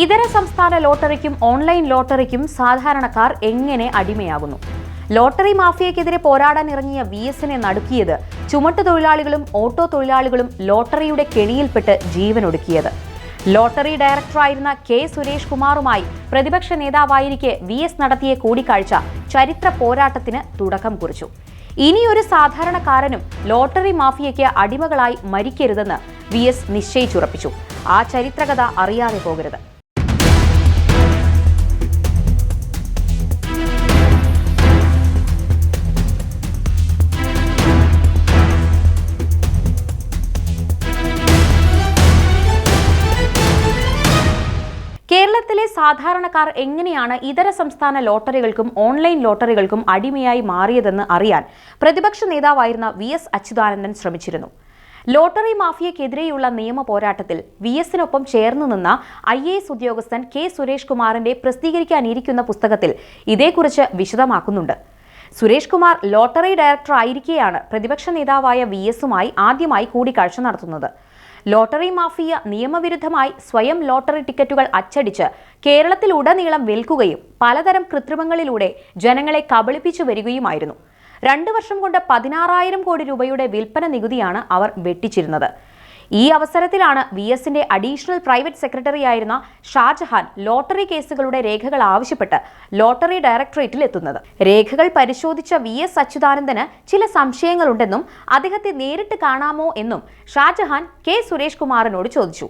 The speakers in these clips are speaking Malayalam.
ഇതര സംസ്ഥാന ലോട്ടറിക്കും ഓൺലൈൻ ലോട്ടറിക്കും സാധാരണക്കാർ എങ്ങനെ അടിമയാകുന്നു? ലോട്ടറി മാഫിയക്കെതിരെ പോരാടാൻ ഇറങ്ങിയ വി എസിനെ നടുക്കിയത് ചുമട്ടു തൊഴിലാളികളും ഓട്ടോ തൊഴിലാളികളും ലോട്ടറിയുടെ കെണിയിൽപ്പെട്ട് ജീവനൊടുക്കിയത്. ലോട്ടറി ഡയറക്ടറായിരുന്ന കെ സുരേഷ് കുമാറുമായി പ്രതിപക്ഷ നേതാവായിരിക്കെ വി എസ് നടത്തിയ കൂടിക്കാഴ്ച ചരിത്ര പോരാട്ടത്തിന് തുടക്കം കുറിച്ചു. ഇനിയൊരു സാധാരണക്കാരനും ലോട്ടറി മാഫിയയ്ക്ക് അടിമകളായി മരിക്കരുതെന്ന് വി എസ് നിശ്ചയിച്ചുറപ്പിച്ചു. ആ ചരിത്രകഥ അറിയാതെ പോകരുത്. കേരളത്തിലെ സാധാരണക്കാർ എങ്ങനെയാണ് ഇതര സംസ്ഥാന ലോട്ടറികൾക്കും ഓൺലൈൻ ലോട്ടറികൾക്കും അടിമയായി മാറിയതെന്ന് അറിയാൻ പ്രതിപക്ഷ നേതാവായിരുന്ന വി എസ് അച്യുതാനന്ദൻ ശ്രമിച്ചിരുന്നു. ലോട്ടറി മാഫിയക്കെതിരെയുള്ള നിയമ പോരാട്ടത്തിൽ വി എസിനൊപ്പം ചേർന്നു നിന്ന ഐ എ എസ് ഉദ്യോഗസ്ഥൻ കെ സുരേഷ് കുമാറിന്റെ പ്രസിദ്ധീകരിക്കാനിരിക്കുന്ന പുസ്തകത്തിൽ ഇതേക്കുറിച്ച് വിശദമാക്കുന്നുണ്ട്. സുരേഷ് കുമാർ ലോട്ടറി ഡയറക്ടർ ആയിരിക്കെയാണ് പ്രതിപക്ഷ നേതാവായ വി എസുമായി ആദ്യമായി കൂടിക്കാഴ്ച നടത്തുന്നത്. ലോട്ടറി മാഫിയ നിയമവിരുദ്ധമായി സ്വയം ലോട്ടറി ടിക്കറ്റുകൾ അച്ചടിച്ച് കേരളത്തിലുടനീളം വിൽക്കുകയും പലതരം കൃത്രിമങ്ങളിലൂടെ ജനങ്ങളെ കബളിപ്പിച്ചു വരികയുമായിരുന്നു. രണ്ടു വർഷം കൊണ്ട് പതിനാറായിരം കോടി രൂപയുടെ വിൽപ്പന നികുതിയാണ് അവർ വെട്ടിച്ചിരുന്നത്. ഈ അവസരത്തിലാണ് വി എസിന്റെ അഡീഷണൽ പ്രൈവറ്റ് സെക്രട്ടറി ആയിരുന്ന ഷാജഹാൻ ലോട്ടറി കേസുകളുടെ രേഖകൾ ആവശ്യപ്പെട്ട് ലോട്ടറി ഡയറക്ടറേറ്റിൽ എത്തുന്നത്. രേഖകൾ പരിശോധിച്ച വി എസ് അച്യുതാനന്ദന് ചില സംശയങ്ങളുണ്ടെന്നും അദ്ദേഹത്തെ നേരിട്ട് കാണാമോ എന്നും ഷാജഹാൻ കെ സുരേഷ് കുമാറിനോട് ചോദിച്ചു.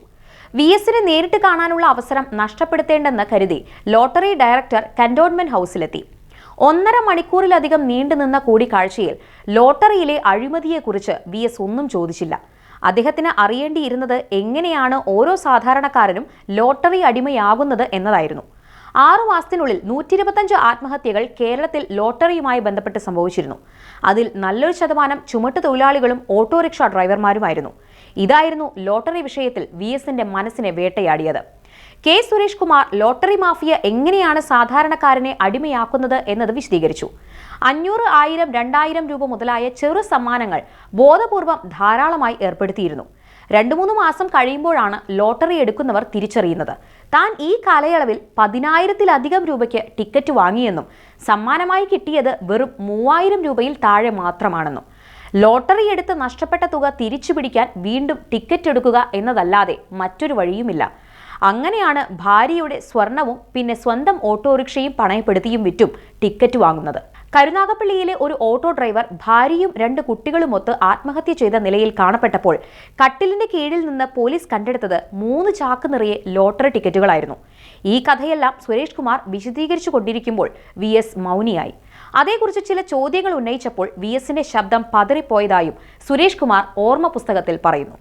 വി എസിനെ നേരിട്ട് കാണാനുള്ള അവസരം നഷ്ടപ്പെടുത്തേണ്ടെന്ന് കരുതി ലോട്ടറി ഡയറക്ടർ കന്റോൺമെന്റ് ഹൗസിലെത്തി. ഒന്നര മണിക്കൂറിലധികം നീണ്ടുനിന്ന കൂടിക്കാഴ്ചയിൽ ലോട്ടറിയിലെ അഴിമതിയെക്കുറിച്ച് വി എസ് ഒന്നും ചോദിച്ചില്ല. അദ്ദേഹത്തിന് അറിയേണ്ടിയിരുന്നത് എങ്ങനെയാണ് ഓരോ സാധാരണക്കാരനും ലോട്ടറി അടിമയാകുന്നത് എന്നതായിരുന്നു. ആറു മാസത്തിനുള്ളിൽ നൂറ്റി ഇരുപത്തഞ്ച് ആത്മഹത്യകൾ കേരളത്തിൽ ലോട്ടറിയുമായി ബന്ധപ്പെട്ട് സംഭവിച്ചിരുന്നു. അതിൽ നല്ലൊരു ശതമാനം ചുമട്ട് തൊഴിലാളികളും ഓട്ടോറിക്ഷ ഡ്രൈവർമാരുമായിരുന്നു. ഇതായിരുന്നു ലോട്ടറി വിഷയത്തിൽ വി എസിന്റെ മനസ്സിനെ വേട്ടയാടിയത്. K Suresh Kumar lottery mafia എങ്ങനെയാണ് സാധാരണക്കാരനെ അടിമയാക്കുന്നത് എന്നത് വിശദീകരിച്ചു. അഞ്ഞൂറ് ആയിരം രണ്ടായിരം രൂപ മുതലായ ചെറു സമ്മാനങ്ങൾ ബോധപൂർവം ധാരാളമായി ഏർപ്പെടുത്തിയിരുന്നു. രണ്ടു മൂന്ന് മാസം കഴിയുമ്പോഴാണ് ലോട്ടറി എടുക്കുന്നവർ തിരിച്ചറിയുന്നത്. താൻ ഈ കാലയളവിൽ പതിനായിരത്തിലധികം രൂപയ്ക്ക് ടിക്കറ്റ് വാങ്ങിയെന്നും സമ്മാനമായി കിട്ടിയത് വെറും മൂവായിരം രൂപയിൽ താഴെ മാത്രമാണെന്നും. ലോട്ടറി എടുത്ത് നഷ്ടപ്പെട്ട തുക തിരിച്ചു പിടിക്കാൻ വീണ്ടും ടിക്കറ്റ് എടുക്കുക എന്നതല്ലാതെ മറ്റൊരു വഴിയുമില്ല. അങ്ങനെയാണ് ഭാര്യയുടെ സ്വർണവും പിന്നെ സ്വന്തം ഓട്ടോറിക്ഷയും പണയപ്പെടുത്തിയും വിറ്റും ടിക്കറ്റ് വാങ്ങുന്നത്. കരുനാഗപ്പള്ളിയിലെ ഒരു ഓട്ടോ ഡ്രൈവർ ഭാര്യയും രണ്ട് കുട്ടികളുമൊത്ത് ആത്മഹത്യ ചെയ്ത നിലയിൽ കാണപ്പെട്ടപ്പോൾ കട്ടിലിന്റെ കീഴിൽ നിന്ന് പോലീസ് കണ്ടെടുത്തത് മൂന്ന് ചാക്ക് നിറയെ ലോട്ടറി ടിക്കറ്റുകളായിരുന്നു. ഈ കഥയെല്ലാം സുരേഷ് കുമാർ വിശദീകരിച്ചു കൊണ്ടിരിക്കുമ്പോൾ വി എസ് മൗനിയായി. അതേക്കുറിച്ച് ചില ചോദ്യങ്ങൾ ഉന്നയിച്ചപ്പോൾ വി എസിന്റെ ശബ്ദം പതറിപ്പോയതായും സുരേഷ് കുമാർ ഓർമ്മ പുസ്തകത്തിൽ പറയുന്നു.